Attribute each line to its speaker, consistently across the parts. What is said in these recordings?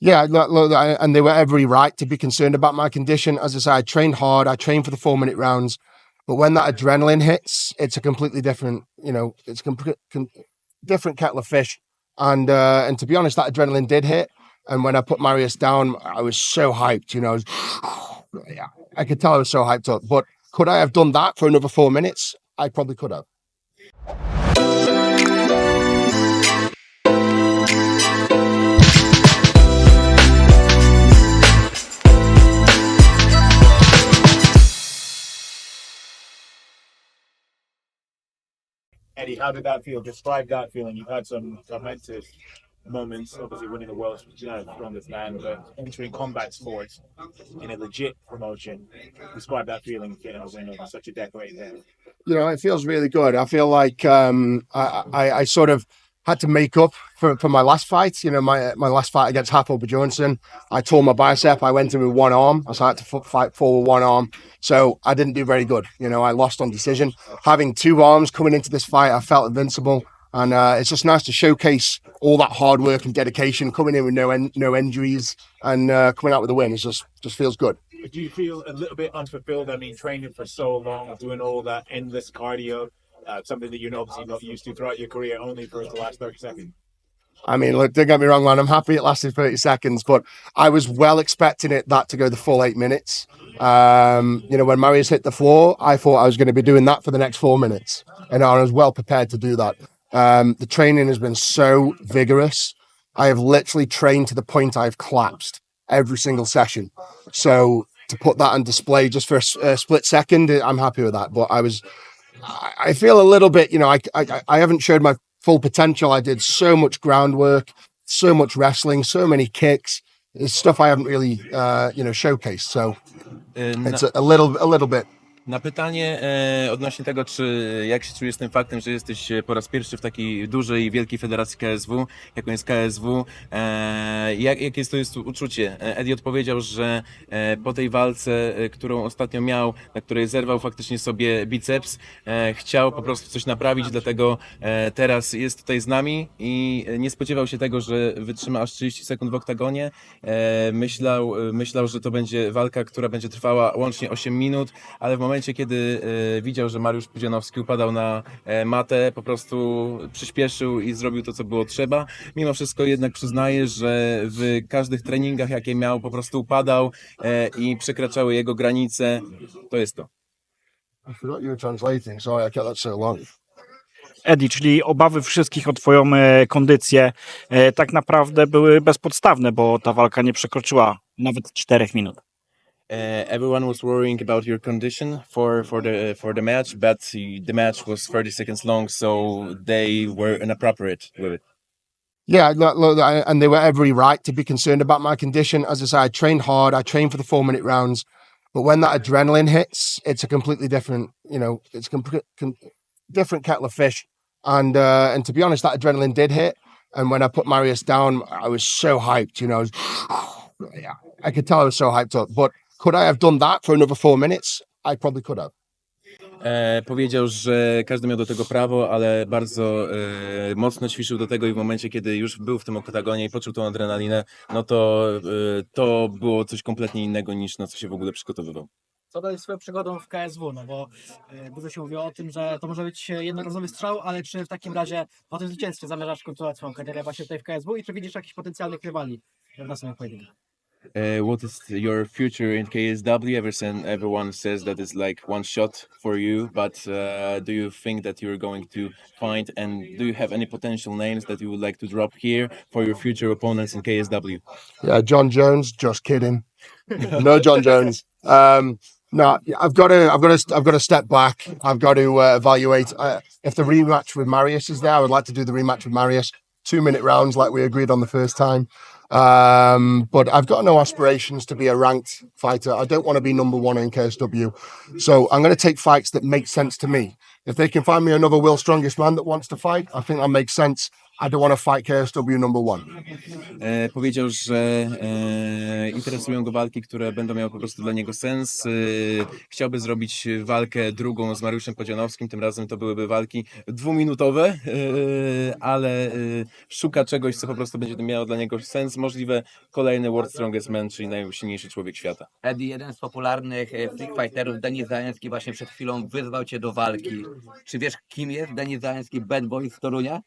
Speaker 1: Yeah, look, look, I- and they were every right to be concerned about my condition. As I say, I trained hard. I trained for the four minute rounds, but when that adrenaline hits, it's a completely different. You know, it's a complete com- different kettle of fish. And uh, and to be honest, that adrenaline did hit. And when I put Marius down, I was so hyped. You know, I, was, yeah, I could tell I was so hyped up. But could I have done that for another four minutes? I probably could have.
Speaker 2: How did that feel? Describe that feeling. You've had some momentous moments, obviously winning the world's uh, strongest man, but entering combat sports in a legit promotion. Describe that feeling, you know, such a decorated
Speaker 1: you know, it feels really good. I feel like um, I, I, I sort of had to make up for, for my last fight. You know, my my last fight against Hapoel Johnson, I tore my bicep. I went in with one arm. I had to fight four with one arm. So I didn't do very good. You know, I lost on decision. Having two arms coming into this fight, I felt invincible. And uh, it's just nice to showcase all that hard work and dedication, coming in with no en- no injuries and uh, coming out with a win. It just just feels good.
Speaker 2: Do you feel a little bit unfulfilled? I mean, training for so long, doing all that endless cardio, uh, something that you're obviously not used to throughout your career, only for the last 30 seconds.
Speaker 1: I mean, look, don't get me wrong, man. I'm happy it lasted 30 seconds, but I was well expecting it that to go the full eight minutes. Um, you know, when Marius hit the floor, I thought I was going to be doing that for the next four minutes, and I was well prepared to do that. Um, the training has been so vigorous. I have literally trained to the point I've collapsed every single session. So to put that on display just for a split second, I'm happy with that. But I was, I I feel a little bit, you know, I, I, I haven't showed my full potential. I did so much groundwork, so much wrestling, so many kicks. It's stuff I haven't really, uh, you know, showcased. So
Speaker 3: Na,
Speaker 1: it's a, a little, a little bit.
Speaker 3: Na pytanie e, odnośnie tego, czy jak się czujesz z tym faktem, że jesteś e, po raz pierwszy w takiej dużej, wielkiej federacji KSW, jaką jest KSW, e, jak, jakie jest to jest uczucie? E, Eddie odpowiedział, że e, po tej walce, e, którą ostatnio miał, na której zerwał faktycznie sobie biceps, e, chciał po prostu coś naprawić, dlatego e, teraz jest tutaj z nami i nie spodziewał się tego, że wytrzyma aż 30 sekund w oktagonie. E, myślał, myślał, że to będzie walka, która będzie trwała łącznie 8 minut, ale w momencie, kiedy e, widział, że Mariusz Pudzianowski upadał na e, matę, po prostu przyspieszył i zrobił to, co było trzeba. Mimo wszystko jednak przyznaje, że w każdych treningach, jakie miał, po prostu upadał e, i przekraczały jego granice. To jest to.
Speaker 1: I forgot you were translating. Sorry, I kept that so long.
Speaker 4: Eddie, czyli obawy wszystkich o twoją e, kondycję e, tak naprawdę były bezpodstawne, bo ta walka nie przekroczyła nawet czterech minut.
Speaker 3: Uh, everyone was worrying about your condition for for the for the match, but the match was 30 seconds long, so they were inappropriate with it.
Speaker 1: Yeah, and they were every right to be concerned about my condition. As I say, I trained hard. I trained for the four minute rounds, but when that adrenaline hits, it's a completely different. You know, it's com- different kettle of fish. And uh, and to be honest, that adrenaline did hit. And when I put Marius down, I was so hyped. You know, I, was, I could tell I was so hyped up. But could I have done that for another four minutes? I probably could have.
Speaker 3: E, powiedział, że każdy miał do tego prawo, ale bardzo e, mocno ćwiczył do tego i w momencie, kiedy już był w tym oktagonie i poczuł tą adrenalinę, no to e, to było coś kompletnie innego niż na co się w ogóle przygotowywał.
Speaker 5: co dalej z swoją przygodą w KSW, no bo y, dużo się mówiło o tym, że to może być jednorazowy strzał, ale czy w takim razie po tym zwycięstwie zamierzasz kontynuować swoją karierę właśnie tutaj w KSW i czy widzisz jakichś potencjalnych rywali w następnym pojedynku?
Speaker 3: Uh, what is your future in KSW? Ever since everyone says that it's like one shot for you, but uh, do you think that you're going to find and do you have any potential names that you would like to drop here for your future opponents in KSW?
Speaker 1: Yeah, John Jones. Just kidding. no, John Jones. Um, no, I've got to, I've got to, I've got to step back. I've got to uh, evaluate uh, if the rematch with Marius is there. I would like to do the rematch with Marius, two minute rounds like we agreed on the first time. Um, but I've got no aspirations to be a ranked fighter. I don't want to be number one in KSW. So I'm going to take fights that make sense to me. If they can find me another Will Strongest man that wants to fight, I think that makes sense. I don't want to fight KSW number one.
Speaker 3: E, powiedział, że e, interesują go walki, które będą miały po prostu dla niego sens. E, chciałby zrobić walkę drugą z Mariuszem Podzianowskim. Tym razem to byłyby walki dwuminutowe, e, ale e, szuka czegoś, co po prostu będzie miało dla niego sens. Możliwe kolejny World Strongest Man, czyli najsilniejszy człowiek świata.
Speaker 6: Eddie, jeden z popularnych e, freak fighterów, Denis Zającki, właśnie przed chwilą wyzwał cię do walki. Czy wiesz, kim jest Denis Zającki, bad boy z Torunia?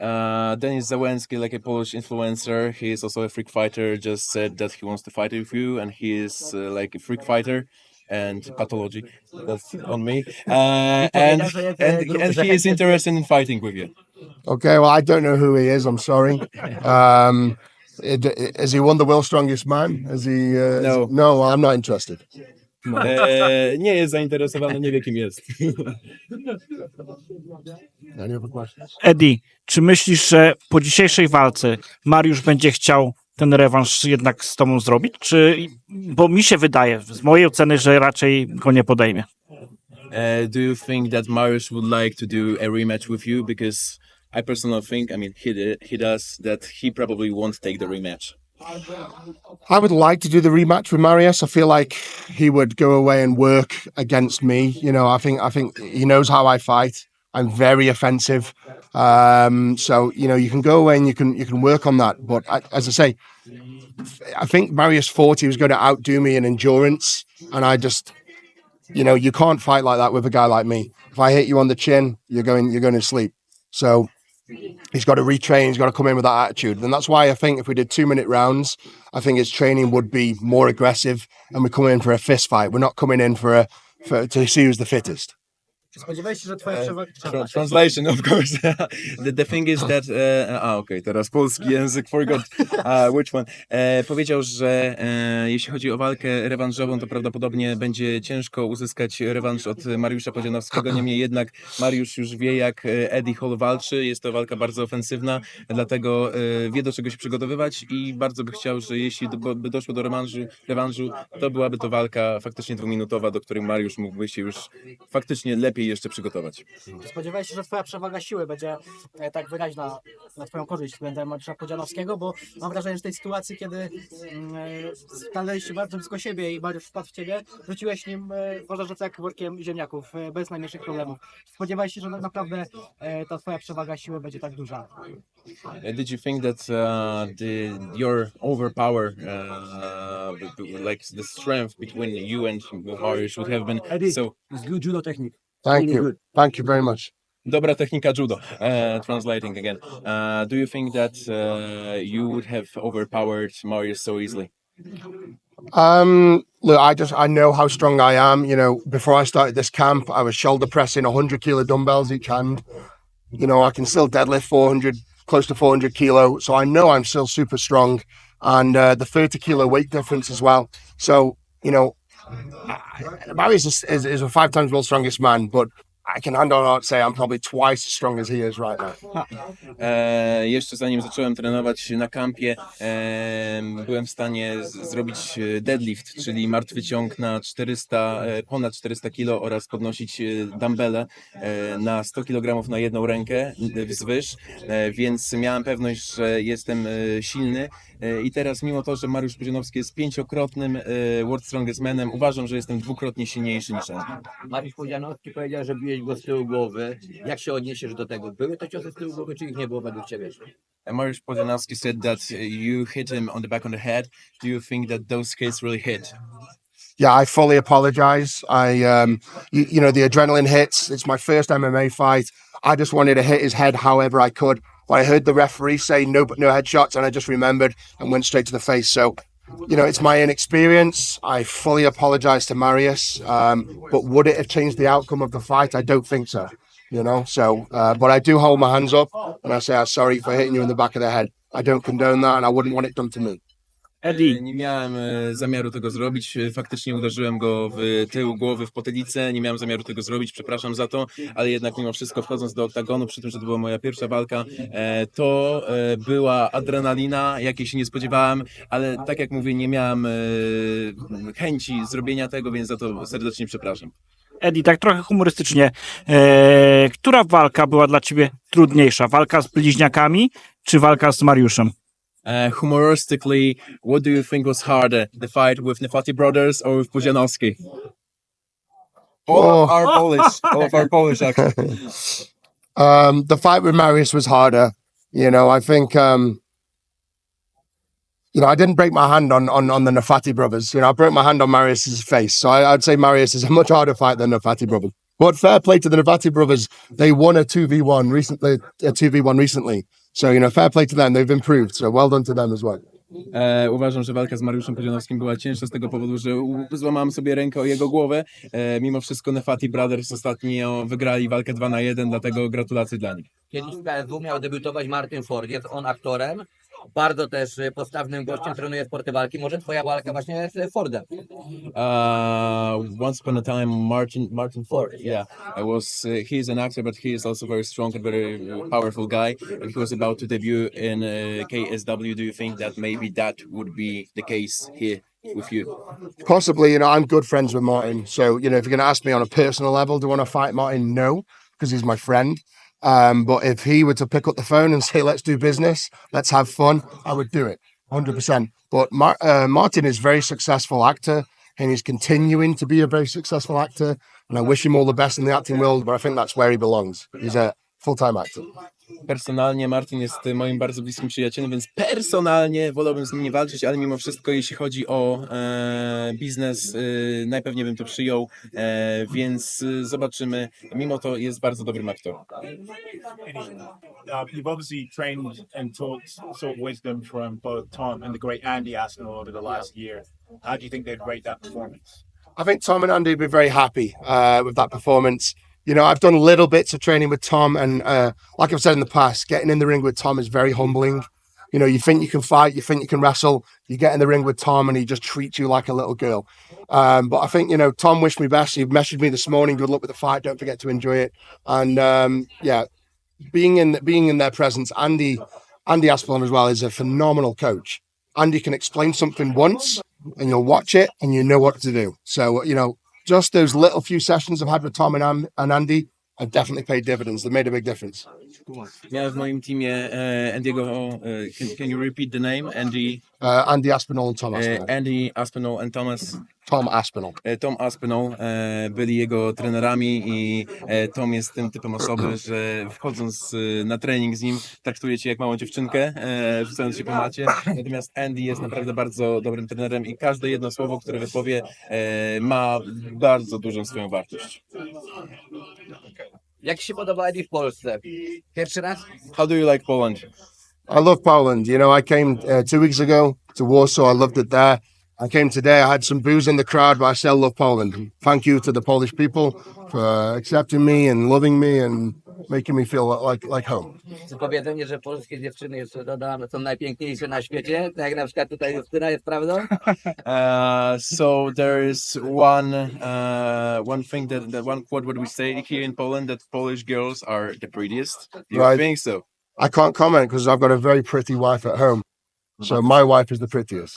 Speaker 3: Uh, Denis Zawęcki, like a Polish influencer, he is also a freak fighter. Just said that he wants to fight with you, and he is uh, like a freak fighter and pathology. That's on me. Uh, and
Speaker 5: powiedział,
Speaker 3: and, and he is interested in fighting with you.
Speaker 1: Okay, well, I don't know who he is. I'm sorry. Um, it- has he won the world's strongest man? Has he? Uh,
Speaker 3: No.
Speaker 1: is- no, I'm not interested.
Speaker 3: E, nie jest zainteresowany, nie wie kim jest.
Speaker 4: Eddie, czy myślisz, że po dzisiejszej walce Mariusz będzie chciał ten rewanż jednak z tobą zrobić? Czy, bo mi się wydaje, z mojej oceny, że raczej go nie podejmie.
Speaker 3: Uh, do you think that Mariusz would like to do a rematch with you? Because I personally think, I mean, he he does that. He probably won't take the rematch.
Speaker 1: I would like to do the rematch with Marius. I feel like he would go away and work against me. You know, I think I think he knows how I fight. I'm very offensive. Um, so you know, you can go away and you can you can work on that. But I, as I say, I think Marius thought he was going to outdo me in endurance, and I just, you know, you can't fight like that with a guy like me. If I hit you on the chin, you're going you're going to sleep. So he's got to retrain. He's got to come in with that attitude, and that's why I think if we did two minute rounds, I think his training would be more aggressive, and we come in for a fist fight. We're not coming in for a for to see who's the fittest.
Speaker 5: Spodziewałeś się, że twoja przewaga...
Speaker 3: Tra- translation, of course. the, the thing is that. E, a, okej, teraz polski język, forgot uh, which one. E, powiedział, że e, jeśli chodzi o walkę rewanżową, to prawdopodobnie będzie ciężko uzyskać rewanż od Mariusza Podzianowskiego. Niemniej jednak Mariusz już wie, jak e, Eddie Hall walczy. Jest to walka bardzo ofensywna, dlatego e, wie, do czego się przygotowywać i bardzo by chciał, że jeśli do, by doszło do rewanżu, rewanżu, to byłaby to walka faktycznie dwuminutowa, do której Mariusz mógłby się już faktycznie lepiej jeszcze przygotować.
Speaker 5: Spodziewałeś się, że twoja przewaga siły będzie e, tak wyraźna na twoją korzyść względem Mariusza Podzianowskiego, bo mam wrażenie, że w tej sytuacji, kiedy mm, e, stanęliście bardzo blisko siebie i Mariusz wpadł w ciebie, rzuciłeś nim, e, można rzec, jak workiem ziemniaków, e, bez najmniejszych problemów. Spodziewałeś się, że naprawdę e, ta twoja przewaga siły będzie tak duża.
Speaker 3: Uh, did you think that uh, the your overpower, uh, b- b- like the strength between you and Mariusz would have been
Speaker 7: Eddie.
Speaker 3: so
Speaker 7: It's good judo technique.
Speaker 1: Thank
Speaker 7: Really
Speaker 1: you,
Speaker 7: good.
Speaker 1: thank you very much.
Speaker 3: dobra technika judo? Uh, translating again, uh, do you think that uh, you would have overpowered Mariusz so easily?
Speaker 1: Um, look, I just I know how strong I am. You know, before I started this camp, I was shoulder pressing 100 kilo dumbbells each hand. You know, I can still deadlift 400, close to 400 kilo. So I know I'm still super strong, and uh, the 30 kilo weight difference as well. So you know, Uh, Barry's is, is, is a five times world strongest man, but I can hand on heart say I'm probably twice as strong as he is right now.
Speaker 3: E, jeszcze zanim zacząłem trenować na kampie, e, byłem w stanie z, zrobić e, deadlift, czyli martwy ciąg na 400, e, ponad 400 kg oraz podnosić e, dumbbelle e, na 100 kg na jedną rękę wzwyż, e, więc miałem pewność, że jestem silny e, i teraz mimo to, że Mariusz Pudzianowski jest pięciokrotnym e, World Strongest Manem, uważam, że jestem dwukrotnie silniejszy niż on.
Speaker 6: Mariusz Podzianowski powiedział, że biłeś go z tyłu głowy. Jak się odniesiesz do tego? Były to ciosy z tyłu głowy, czy ich nie było według ciebie?
Speaker 3: And Mariusz Podzianowski said that uh, you hit him on the back of the head. Do you think that those hits really hit?
Speaker 1: yeah, I fully apologize. I, um, you, you know, the adrenaline hits. It's my first MMA fight. I just wanted to hit his head however I could. But I heard the referee say no, but no headshots, and I just remembered and went straight to the face. So, you know, it's my inexperience. I fully apologize to Marius. Um, but would it have changed the outcome of the fight? I don't think so. You know, so, uh, but I do hold my hands up and I say I'm sorry for hitting you in the back of the head. I don't condone that, and I wouldn't want it done to me.
Speaker 4: Eddie,
Speaker 3: Nie miałem e, zamiaru tego zrobić. E, Faktycznie uderzyłem go w tył głowy, w potylicę. Nie miałem zamiaru tego zrobić, przepraszam za to, ale jednak mimo wszystko wchodząc do oktagonu, przy tym, że to była moja pierwsza walka, e, to e, była adrenalina, jakiej się nie spodziewałem, ale tak jak mówię, nie miałem e, chęci zrobienia tego, więc za to serdecznie przepraszam.
Speaker 4: Eddie, tak trochę humorystycznie. E, która walka była dla ciebie trudniejsza? Walka z bliźniakami czy walka z Mariuszem?
Speaker 3: Uh, humoristically, what do you think was harder, the fight with Nefati brothers or with Pudzianowski? All
Speaker 1: Oh.
Speaker 3: of our Polish, all of our Polish actually.
Speaker 1: Um, the fight with Marius was harder. You know, I think, um, you know, I didn't break my hand on, on, on the Nafati brothers. You know, I broke my hand on Marius's face. So I, I'd say Marius is a much harder fight than the Nafati brothers. But fair play to the Nafati brothers. They won a 2v1 recently, a 2v1 recently. So, you know, fair play to them. They've improved. So well done to them as well.
Speaker 3: E, uważam, że walka z Mariuszem Pudzianowskim była cięższa z tego powodu, że u- złamałem sobie rękę o jego głowę. E, mimo wszystko Nefati Brothers ostatnio wygrali walkę 2 na 1, dlatego gratulacje dla nich.
Speaker 6: Kiedyś w KSW miał debiutować Martin Ford, jest on aktorem, bardzo też postawnym gościem, trenuje sporty walki. Może twoja walka właśnie z Fordem.
Speaker 3: Uh, once upon a time, Martin Martin Ford. Yeah, I was. Uh, he is an actor, but he is also very strong and very uh, powerful guy. And he was about to debut in uh, KSW. Do you think that maybe that would be the case here with you?
Speaker 1: Possibly, you know, I'm good friends with Martin. So, you know, if you're going to ask me on a personal level, do I want to fight Martin? No, because he's my friend. Um, but if he were to pick up the phone and say, let's do business, let's have fun, I would do it 100%. But Mar- uh, Martin is a very successful actor and he's continuing to be a very successful actor. And I wish him all the best in the acting world, but I think that's where he belongs. He's a full time actor.
Speaker 3: Personalnie Martin jest y, moim bardzo bliskim przyjacielem, więc personalnie wolałbym z nim nie walczyć, ale mimo wszystko, jeśli chodzi o e, biznes, y, najpewniej bym to przyjął, e, więc y, zobaczymy. Mimo to jest bardzo dobrym aktorem.
Speaker 2: Uh, you've obviously trained and taught sort of wisdom from both Tom and the great Andy Aspinall over the last year. How do you think they'd rate that performance?
Speaker 1: I think Tom and Andy would be very happy uh, with that performance. You know, I've done little bits of training with Tom, and uh, like I've said in the past, getting in the ring with Tom is very humbling. You know, you think you can fight, you think you can wrestle, you get in the ring with Tom, and he just treats you like a little girl. Um, but I think you know, Tom wished me best. He messaged me this morning. Good luck with the fight. Don't forget to enjoy it. And um, yeah, being in being in their presence, Andy Andy Aspelon as well is a phenomenal coach. Andy can explain something once, and you'll watch it, and you know what to do. So you know, just those little few sessions I've had with Tom and, and Andy have definitely paid dividends. They made a big difference.
Speaker 3: Miałem w moim teamie Andy'ego, e, can, can you repeat the name? Andy,
Speaker 1: Uh, Andy Aspinall and Tom
Speaker 3: e,
Speaker 1: Aspinall.
Speaker 3: Andy Aspinall and Thomas
Speaker 1: Tom Aspinall.
Speaker 3: E, Tom Aspinall e, byli jego trenerami i e, Tom jest tym typem osoby, że wchodząc e, na trening z nim traktuje cię jak małą dziewczynkę, e, rzucając się po macie. Natomiast Andy jest naprawdę bardzo dobrym trenerem i każde jedno słowo, które wypowie ma bardzo dużą swoją wartość.
Speaker 6: Jak się podoba w Polsce? Pierwszy raz?
Speaker 3: How do you like Poland?
Speaker 1: I love Poland. You know, I came uh, two weeks ago to Warsaw. I loved it there. I came today. I had some booze in the crowd, but I still love Poland. Thank you to the Polish people for accepting me and loving me and making me feel like like home.
Speaker 6: Czy powiedzenie, że polskie dziewczyny, jeszcze dodam, są najpiękniejsze na świecie? Tak jak na przykład tutaj Justyna jest prawdą?
Speaker 3: Uh, so there is one uh, one thing that, that one quote what we say here in Poland that Polish girls are the prettiest. Do you
Speaker 1: Right.
Speaker 3: think so?
Speaker 1: I can't comment because I've got a very pretty wife at home. So my wife is the prettiest.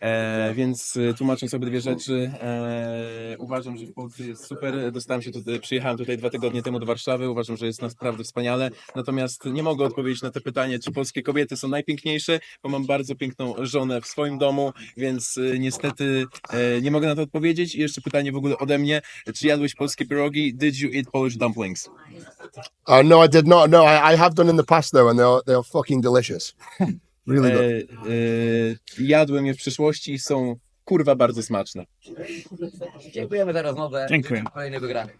Speaker 3: E, więc e, tłumacząc sobie dwie rzeczy, e, uważam, że w Polsce jest super. Dostałem się tutaj, przyjechałem tutaj dwa tygodnie temu do Warszawy. Uważam, że jest naprawdę wspaniale. Natomiast nie mogę odpowiedzieć na to pytanie, czy polskie kobiety są najpiękniejsze, bo mam bardzo piękną żonę w swoim domu, więc e, niestety e, nie mogę na to odpowiedzieć. I jeszcze pytanie w ogóle ode mnie. Czy jadłeś polskie pierogi? Did you eat Polish dumplings?
Speaker 1: Uh, no, I did not. No, I, I have done in the past though, and they're they're fucking delicious. really good.
Speaker 3: E, e, jadłem je w przyszłości i są kurwa bardzo smaczne.
Speaker 6: Dziękujemy za rozmowę.
Speaker 4: Dziękuję.
Speaker 6: Kolejny wygrany.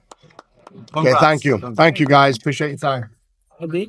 Speaker 1: Okay, thank you, thank you guys. Appreciate your time.
Speaker 4: Eddie?